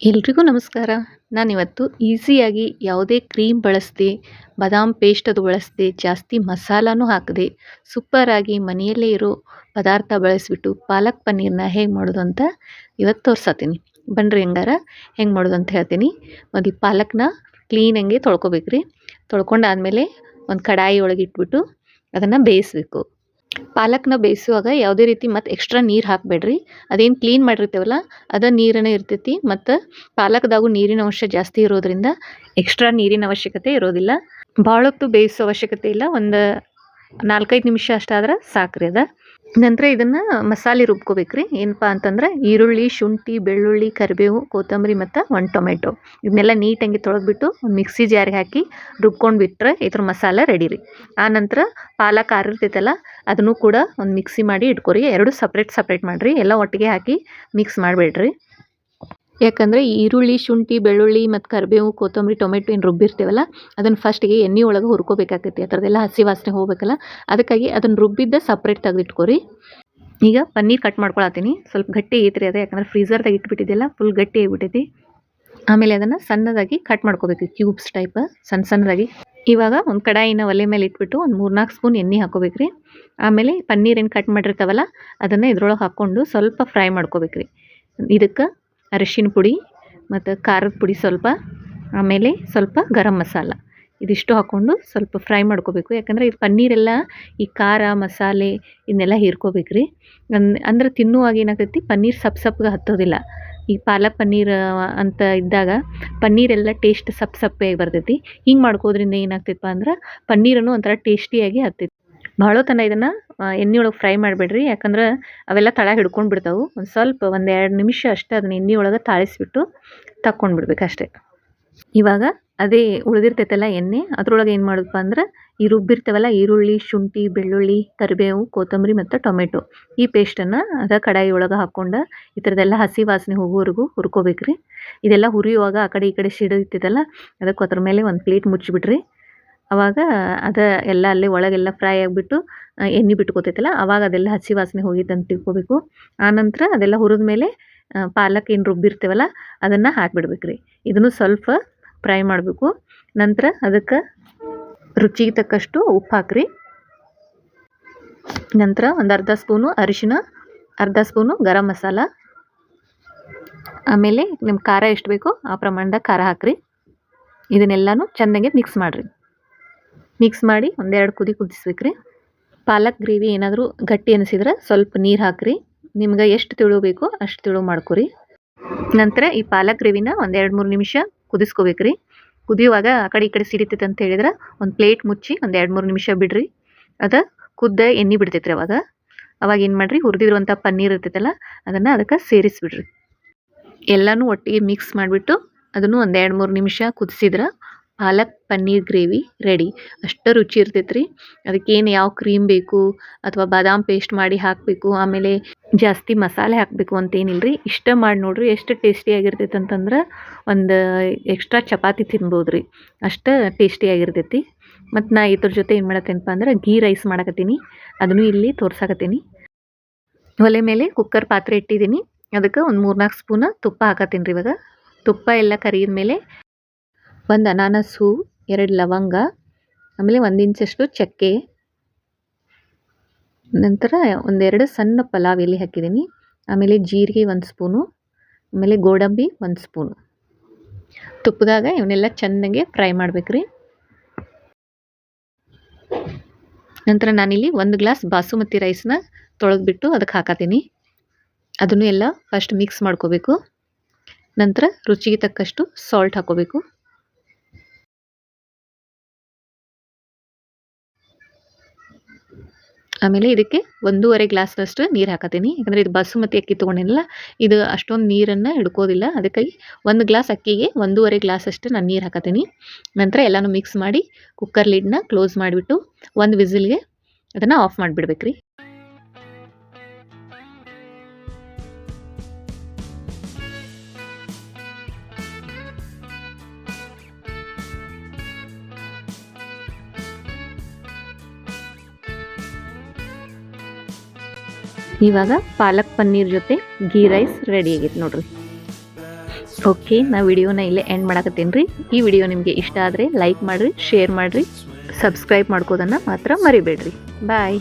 ಎಲ್ರಿಗೂ ನಮಸ್ಕಾರ. ನಾನಿವತ್ತು ಈಸಿಯಾಗಿ ಯಾವುದೇ ಕ್ರೀಮ್ ಬಳಸದೆ, ಬಾದಾಮ್ ಪೇಸ್ಟ್ ಅದು ಬಳಸದೆ, ಜಾಸ್ತಿ ಮಸಾಲಾನು ಹಾಕದೆ, ಸೂಪರಾಗಿ ಮನೆಯಲ್ಲೇ ಇರೋ ಪದಾರ್ಥ ಬಳಸಿಬಿಟ್ಟು ಪಾಲಕ್ ಪನ್ನೀರ್ನ ಹೇಗೆ ಮಾಡೋದು ಅಂತ ಇವತ್ತು ತೋರ್ಸತ್ತೀನಿ ಬನ್ನಿರಿ ಹೆಂಗಾರ ಹೆಂಗೆ ಮಾಡೋದು ಅಂತ ಹೇಳ್ತೀನಿ. ಮೊದಲು ಪಾಲಕ್ನ ಕ್ಲೀನಂಗೆ ತೊಳ್ಕೊಬೇಕ್ರಿ. ತೊಳ್ಕೊಂಡಾದ್ಮೇಲೆ ಒಂದು ಕಡಾಯಿ ಒಳಗೆ ಇಟ್ಬಿಟ್ಟು ಅದನ್ನು ಬೇಯಿಸ್ಬೇಕು. ಪಾಲಕ್ನ ಬೇಯಿಸುವಾಗ ಯಾವುದೇ ರೀತಿ ಮತ್ತು ಎಕ್ಸ್ಟ್ರಾ ನೀರು ಹಾಕಬೇಡ್ರಿ. ಅದೇನು ಕ್ಲೀನ್ ಮಾಡಿರ್ತೀವಲ್ಲ, ಅದ ನೀರನೇ ಇರ್ತೈತಿ. ಮತ್ತು ಪಾಲಕ್ದಾಗು ನೀರಿನ ಅಂಶ ಜಾಸ್ತಿ ಇರೋದ್ರಿಂದ ಎಕ್ಸ್ಟ್ರಾ ನೀರಿನ ಅವಶ್ಯಕತೆ ಇರೋದಿಲ್ಲ. ಭಾಳ ಹೊತ್ತು ಬೇಯಿಸೋ ಅವಶ್ಯಕತೆ ಇಲ್ಲ. ಒಂದು ನಾಲ್ಕೈದು ನಿಮಿಷ ಅಷ್ಟಾದ್ರೆ ಸಾಕ್ರಿ ಅದ. ನಂತರ ಇದನ್ನು ಮಸಾಲೆ ರುಬ್ಕೋಬೇಕ್ರಿ. ಏನಪ್ಪ ಅಂತಂದ್ರೆ ಈರುಳ್ಳಿ, ಶುಂಠಿ, ಬೆಳ್ಳುಳ್ಳಿ, ಕರಿಬೇವು, ಕೊತ್ತಂಬರಿ ಮತ್ತು ಒಂದು ಟೊಮೆಟೊ. ಇದನ್ನೆಲ್ಲ ನೀಟಾಗಿ ತೊಳೆದ್ಬಿಟ್ಟು ಒಂದು ಮಿಕ್ಸಿ ಜಾರಿಗೆ ಹಾಕಿ ರುಬ್ಕೊಂಡು ಬಿಟ್ಟರೆ ಇದ್ರ ಮಸಾಲೆ ರೆಡಿ ರೀ ಆ ನಂತರ ಪಾಲಕ್ ಆರಿರ್ತೈತಲ್ಲ ಅದನ್ನು ಕೂಡ ಒಂದು ಮಿಕ್ಸಿ ಮಾಡಿ ಇಟ್ಕೊರಿ. ಎರಡು ಸಪ್ರೇಟ್ ಸಪ್ರೇಟ್ ಮಾಡಿರಿ. ಎಲ್ಲ ಒಟ್ಟಿಗೆ ಹಾಕಿ ಮಿಕ್ಸ್ ಮಾಡಬೇಡ್ರಿ. ಯಾಕಂದರೆ ಈರುಳ್ಳಿ, ಶುಂಠಿ, ಬೆಳ್ಳುಳ್ಳಿ ಮತ್ತು ಕರಿಬೇವು, ಕೊತ್ತಂಬರಿ, ಟೊಮೆಟೊ ಏನು ರುಬ್ಬಿರ್ತೀವಲ್ಲ ಅದನ್ನು ಫಸ್ಟಿಗೆ ಎಣ್ಣೆ ಒಳಗೆ ಹುರ್ಕೋಬೇಕಾಗತ್ತೆ ಆ ಥರದ್ದೆಲ್ಲ ಹಸಿ ವಾಸನೆ ಹೋಗ್ಬೇಕಲ್ಲ, ಅದಕ್ಕಾಗಿ ಅದನ್ನು ರುಬ್ಬಿದ್ದ ಸಪ್ರೇಟ್ ತೆಗೆದಿಟ್ಕೋರಿ. ಈಗ ಪನ್ನೀರ್ ಕಟ್ ಮಾಡ್ಕೊಳತ್ತೀನಿ, ಸ್ವಲ್ಪ ಗಟ್ಟಿ ಐತ್ರಿ ಅದು, ಯಾಕಂದ್ರೆ ಫ್ರೀಸರ್ದಾಗ ಇಟ್ಬಿಟ್ಟಿದ್ದೆಲ್ಲ ಫುಲ್ ಗಟ್ಟಿ ಆಗಿಬಿಟ್ಟೈತಿ ಆಮೇಲೆ ಅದನ್ನು ಸಣ್ಣದಾಗಿ ಕಟ್ ಮಾಡ್ಕೋಬೇಕು ಕ್ಯೂಬ್ಸ್ ಟೈಪ್ ಸಣ್ಣ ಸಣ್ಣದಾಗಿ. ಇವಾಗ ಒಂದು ಕಡಾಯಿನ ಒಲೆ ಮೇಲೆ ಇಟ್ಬಿಟ್ಟು ಒಂದು ಮೂರ್ನಾಲ್ಕು ಸ್ಪೂನ್ ಎಣ್ಣೆ ಹಾಕೋಬೇಕ್ರಿ. ಆಮೇಲೆ ಪನ್ನೀರ್ ಏನು ಕಟ್ ಮಾಡಿರ್ತಾವಲ್ಲ, ಅದನ್ನು ಇದ್ರೊಳಗೆ ಹಾಕ್ಕೊಂಡು ಸ್ವಲ್ಪ ಫ್ರೈ ಮಾಡ್ಕೋಬೇಕ್ರಿ. ಇದಕ್ಕೆ ಅರಿಶಿನ ಪುಡಿ ಮತ್ತು ಖಾರದ ಪುಡಿ ಸ್ವಲ್ಪ, ಆಮೇಲೆ ಸ್ವಲ್ಪ ಗರಂ ಮಸಾಲ. ಇದಿಷ್ಟು ಹಾಕ್ಕೊಂಡು ಸ್ವಲ್ಪ ಫ್ರೈ ಮಾಡ್ಕೋಬೇಕು. ಯಾಕಂದರೆ ಈ ಪನ್ನೀರೆಲ್ಲ, ಈ ಖಾರ, ಮಸಾಲೆ ಇದನ್ನೆಲ್ಲ ಹೀರ್ಕೋಬೇಕು ರೀ. ಅಂದ್ರೆ ತಿನ್ನುವಾಗ ಏನಾಗ್ತೈತಿ, ಪನ್ನೀರ್ ಸಪ್ ಸಪ್ಗೆ ಹತ್ತೋದಿಲ್ಲ. ಈ ಪಾಲಕ್ ಪನ್ನೀರ್ ಅಂತ ಇದ್ದಾಗ ಪನ್ನೀರೆಲ್ಲ ಟೇಸ್ಟ್ ಸಪ್ ಸಪ್ಪೆ ಬರ್ತೈತಿ. ಹಿಂಗೆ ಮಾಡ್ಕೋದ್ರಿಂದ ಏನಾಗ್ತೈತಪ್ಪ ಅಂದ್ರೆ ಪನ್ನೀರನ್ನು ಒಂಥರ ಟೇಸ್ಟಿಯಾಗಿ ಹತ್ತೈತಿ. ಭಾಳ ತನ ಇದನ್ನು ಎಣ್ಣೆ ಒಳಗೆ ಫ್ರೈ ಮಾಡಬೇಡ್ರಿ. ಯಾಕಂದ್ರೆ ಅವೆಲ್ಲ ತಳ ಹಿಡ್ಕೊಂಡು ಬಿಡ್ತಾವೆ. ಒಂದು ಸ್ವಲ್ಪ ಒಂದು ಎರಡು ನಿಮಿಷ ಅಷ್ಟೇ ಅದನ್ನ ಎಣ್ಣೆ ಒಳಗೆ ತಾಳಿಸ್ಬಿಟ್ಟು ತಕ್ಕೊಂಡು ಬಿಡ್ಬೇಕು ಅಷ್ಟೇ. ಇವಾಗ ಅದೇ ಉಳಿದಿರ್ತೈತಲ್ಲ ಎಣ್ಣೆ, ಅದ್ರೊಳಗೆ ಏನು ಮಾಡೋದಪ್ಪ ಅಂದ್ರೆ ಈ ರುಬ್ಬಿರ್ತೇವಲ್ಲ ಈರುಳ್ಳಿ, ಶುಂಠಿ, ಬೆಳ್ಳುಳ್ಳಿ, ಕರಿಬೇವು, ಕೊತ್ತಂಬರಿ ಮತ್ತು ಟೊಮೆಟೊ. ಈ ಪೇಸ್ಟನ್ನು ಅದ ಕಡಾಯಿ ಒಳಗೆ ಹಾಕ್ಕೊಂಡು ಈ ಥರದ್ದೆಲ್ಲ ಹಸಿ ವಾಸನೆ ಹೋಗೋವರೆಗೂ ಹುರ್ಕೋಬೇಕ್ರಿ. ಇದೆಲ್ಲ ಹುರಿಯುವಾಗ ಆ ಕಡೆ ಈ ಕಡೆ ಸಿಡಿತೈತಲ್ಲ ಅದಕ್ಕೆ ಅದ್ರ ಮೇಲೆ ಒಂದು ಪ್ಲೇಟ್ ಮುಚ್ಚಿಬಿಡ್ರಿ ಅವಾಗ ಅದು ಎಲ್ಲ ಅಲ್ಲಿ ಒಳಗೆಲ್ಲ ಫ್ರೈ ಆಗಿಬಿಟ್ಟು ಎಣ್ಣೆ ಬಿಟ್ಕೋತೈತಲ್ಲ, ಅವಾಗ ಅದೆಲ್ಲ ಹಸಿ ವಾಸನೆ ಹೋಗಿತ್ತು ಅಂತ ತಿಳ್ಕೊಬೇಕು ಆನಂತರ ಅದೆಲ್ಲ ಹುರಿದ ಮೇಲೆ ಪಾಲಕ್ ಏನು ರುಬ್ಬಿರ್ತೀವಲ್ಲ, ಅದನ್ನು ಹಾಕಿಬಿಡ್ಬೇಕು ರೀ ಇದನ್ನು ಸ್ವಲ್ಪ ಫ್ರೈ ಮಾಡಬೇಕು. ನಂತರ ಅದಕ್ಕೆ ರುಚಿಗೆ ತಕ್ಕಷ್ಟು ಉಪ್ಪು ಹಾಕ್ರಿ. ನಂತರ ಒಂದು ಅರ್ಧ ಸ್ಪೂನು ಅರಿಶಿನ, ಅರ್ಧ ಸ್ಪೂನು ಗರಂ ಮಸಾಲ. ಆಮೇಲೆ ನಿಮ್ಮ ಖಾರ ಎಷ್ಟು ಬೇಕೋ ಆ ಪ್ರಮಾಣದಾಗ ಖಾರ ಹಾಕ್ರಿ. ಇದನ್ನೆಲ್ಲನೂ ಚೆನ್ನಾಗಿ ಮಿಕ್ಸ್ ಮಾಡಿರಿ. ಮಿಕ್ಸ್ ಮಾಡಿ ಒಂದೆರಡು ಕುದಿ ಕುದಿಸ್ಬೇಕ್ರಿ. ಪಾಲಕ್ ಗ್ರೇವಿ ಏನಾದರೂ ಗಟ್ಟಿ ಅನಿಸಿದ್ರೆ ಸ್ವಲ್ಪ ನೀರು ಹಾಕ್ರಿ. ನಿಮ್ಗೆ ಎಷ್ಟು ತಿಳು ಬೇಕೋ ಅಷ್ಟು ತಿಳು ಮಾಡ್ಕೊರಿ. ನಂತರ ಈ ಪಾಲಕ್ ಗ್ರೇವಿನ ಒಂದೆರಡು ಮೂರು ನಿಮಿಷ ಕುದಿಸ್ಕೋಬೇಕ್ರಿ. ಕುದಿಯುವಾಗ ಆ ಕಡೆ ಈ ಕಡೆ ಸಿಡಿತೈತೆ ಅಂತ ಹೇಳಿದ್ರೆ ಒಂದು ಪ್ಲೇಟ್ ಮುಚ್ಚಿ ಒಂದು ಎರಡು ಮೂರು ನಿಮಿಷ ಬಿಡ್ರಿ. ಅದು ಕುದ್ದ ಎಣ್ಣೆ ಬಿಡ್ತೈತ್ರಿ ಅವಾಗ. ಅವಾಗ ಏನು ಮಾಡಿರಿ ಹುರಿದಿರುವಂಥ ಪನ್ನೀರ್ ಇರ್ತೈತಲ್ಲ ಅದನ್ನು ಅದಕ್ಕೆ ಸೇರಿಸಿಬಿಡ್ರಿ. ಎಲ್ಲನೂ ಒಟ್ಟಿಗೆ ಮಿಕ್ಸ್ ಮಾಡಿಬಿಟ್ಟು ಅದನ್ನು ಒಂದು ಎರಡು ಮೂರು ನಿಮಿಷ ಕುದಿಸಿದ್ರೆ ಪಾಲಕ್ ಪನ್ನೀರ್ ಗ್ರೇವಿ ರೆಡಿ. ಅಷ್ಟು ರುಚಿ ಇರ್ತೈತೆ ರೀ ಅದಕ್ಕೇನು ಯಾವ ಕ್ರೀಮ್ ಬೇಕು ಅಥವಾ ಬಾದಾಮ್ ಪೇಸ್ಟ್ ಮಾಡಿ ಹಾಕಬೇಕು, ಆಮೇಲೆ ಜಾಸ್ತಿ ಮಸಾಲೆ ಹಾಕಬೇಕು ಅಂತೇನಿಲ್ಲ ರೀ ಇಷ್ಟ ಮಾಡಿ ನೋಡಿರಿ ಎಷ್ಟು ಟೇಸ್ಟಿ ಟೇಸ್ಟಿಯಾಗಿರ್ತೈತೆ ಅಂತಂದ್ರೆ ಒಂದು ಎಕ್ಸ್ಟ್ರಾ ಚಪಾತಿ ತಿನ್ಬೋದು ರೀ ಅಷ್ಟು ಟೇಸ್ಟಿಯಾಗಿರ್ತೈತಿ ಮತ್ತು ನಾ ಇದ್ರ ಜೊತೆ ಏನು ಮಾಡತ್ತೇನಪ್ಪ ಅಂದ್ರೆ ಗೀ ರೈಸ್ ಮಾಡಕತ್ತೀನಿ. ಅದನ್ನು ಇಲ್ಲಿ ತೋರ್ಸಾಕತ್ತೀನಿ. ಒಲೆ ಮೇಲೆ ಕುಕ್ಕರ್ ಪಾತ್ರೆ ಇಟ್ಟಿದ್ದೀನಿ. ಅದಕ್ಕೆ ಒಂದು ಮೂರ್ನಾಲ್ಕು ಸ್ಪೂನ ತುಪ್ಪ ಹಾಕತ್ತೀನಿ ರೀ ಇವಾಗ. ತುಪ್ಪ ಎಲ್ಲ ಕರಿದ ಮೇಲೆ ಒಂದು ಅನಾನಸ್, ಎರಡು ಲವಂಗ, ಆಮೇಲೆ ಒಂದು ಇಂಚಷ್ಟು ಚಕ್ಕೆ. ನಂತರ ಒಂದೆರಡು ಸಣ್ಣ ಪಲಾವ್ ಎಲೆ ಹಾಕಿದ್ದೀನಿ. ಆಮೇಲೆ ಜೀರಿಗೆ ಒಂದು ಸ್ಪೂನು, ಆಮೇಲೆ ಗೋಡಂಬಿ ಒಂದು ಸ್ಪೂನು. ತುಪ್ಪದಾಗ ಇವನ್ನೆಲ್ಲ ಚೆನ್ನಾಗೆ ಫ್ರೈ ಮಾಡಬೇಕ್ರಿ. ನಂತರ ನಾನಿಲ್ಲಿ ಒಂದು ಗ್ಲಾಸ್ ಬಾಸುಮತಿ ರೈಸ್ನ ತೊಳೆದ್ಬಿಟ್ಟು ಅದಕ್ಕೆ ಹಾಕತ್ತೀನಿ ಅದನ್ನು ಎಲ್ಲ ಫಸ್ಟ್ ಮಿಕ್ಸ್ ಮಾಡ್ಕೋಬೇಕು. ನಂತರ ರುಚಿಗೆ ತಕ್ಕಷ್ಟು ಸಾಲ್ಟ್ ಹಾಕೋಬೇಕು. ಆಮೇಲೆ ಇದಕ್ಕೆ ಒಂದೂವರೆ ಗ್ಲಾಸ್ನಷ್ಟು ನೀರು ಹಾಕತ್ತೀನಿ. ಯಾಕಂದರೆ ಇದು ಬಾಸುಮತಿ ಅಕ್ಕಿ ತೊಗೊಂಡಿಲ್ಲ ಇದು ಅಷ್ಟೊಂದು ನೀರನ್ನು ಹಿಡ್ಕೋದಿಲ್ಲ. ಅದಕ್ಕಾಗಿ ಒಂದು ಗ್ಲಾಸ್ ಅಕ್ಕಿಗೆ ಒಂದೂವರೆ ಗ್ಲಾಸಷ್ಟು ನಾನು ನೀರು ಹಾಕತ್ತೀನಿ. ನಂತರ ಎಲ್ಲನೂ ಮಿಕ್ಸ್ ಮಾಡಿ ಕುಕ್ಕರ್ ಲಿಡ್ನ ಕ್ಲೋಸ್ ಮಾಡಿಬಿಟ್ಟು ಒಂದು ವಿಸಿಲ್ಗೆ ಅದನ್ನು ಆಫ್ ಮಾಡಿಬಿಡ್ಬೇಕು ಇವಾಗ ಪಾಲಕ್ ಪನ್ನೀರ್ ಜೊತೆ ಗೀ ರೈಸ್ ರೆಡಿ ಆಗೈತೆ ನೋಡ್ರಿ. ಓಕೆ ನಾ ವಿಡಿಯೋನ ಇಲ್ಲೇ ಎಂಡ್ ಮಾಡಕತ್ತೀನಿ ರೀ ಈ ವಿಡಿಯೋ ನಿಮಗೆ ಇಷ್ಟ ಆದರೆ ಲೈಕ್ ಮಾಡಿರಿ ಶೇರ್ ಮಾಡಿರಿ ಸಬ್ಸ್ಕ್ರೈಬ್ ಮಾಡ್ಕೋದನ್ನು ಮಾತ್ರ ಮರಿಬೇಡ್ರಿ. ಬಾಯ್